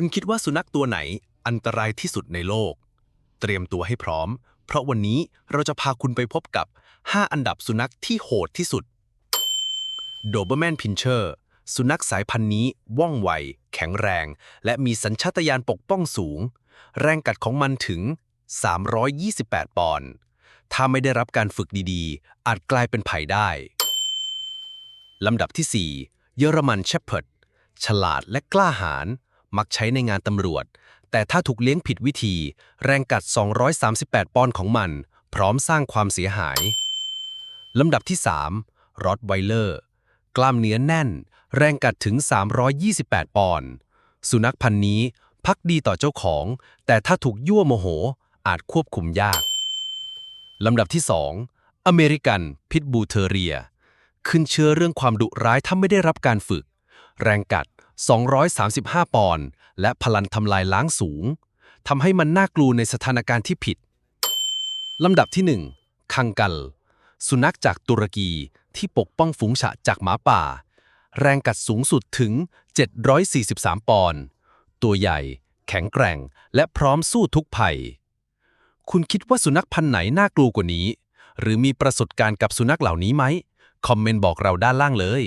คุณคิดว่าสุนัขตัวไหนอันตรายที่สุดในโลก เตรียมตัวให้พร้อม เพราะวันนี้เราจะพาคุณไปพบกับ 5 อันดับสุนัขที่โหดที่สุด โดเบอร์แมนพินเชอร์ สุนัขสายพันธุ์นี้ว่องไว แข็งแรง และมีสัญชาตญาณปกป้องสูง แรงกัดของมันถึง 328 ปอนด์ ถ้าไม่ได้รับการฝึกดีๆ อาจกลายเป็นภัยได้ ลำดับที่ 4 เยอรมันเชพเพิร์ด ฉลาดและกล้าหาญ มักใช้ในงานตำรวจ แต่ถ้าถูกเลี้ยงผิดวิธี แรงกัด 238 ปอนด์ของมัน พร้อมสร้างความเสียหาย ลำดับที่ 3รอดไวเลอร์ กล้ามเนื้อแน่น แรงกัดถึง 328 ปอนด์ สุนัขพันธุ์นี้พักดีต่อเจ้าของ แต่ถ้าถูกยั่วโมโหอาจควบคุมยาก ลำดับที่ 2 อเมริกันพิทบูเทเรีย ขึ้นเชื่อเรื่องความดุร้ายถ้าไม่ได้รับการฝึก แรงกัด 235 ปอนด์และพลังทำลายล้างสูงทำให้มันน่ากลัวในสถานการณ์ที่ผิด ลำดับที่ 1 คังกัล สุนัขจากตุรกีที่ปกป้องฝูงฉะจากหมาป่า แรงกัดสูงสุดถึง 743 ปอนด์ตัวใหญ่ แข็งแกร่ง และพร้อมสู้ทุกภัย คุณคิดว่าสุนัขพันธุ์ไหนน่ากลัวกว่านี้ หรือมีประสบการณ์กับสุนัขเหล่านี้ไหม คอมเมนต์บอกเราด้านล่างเลย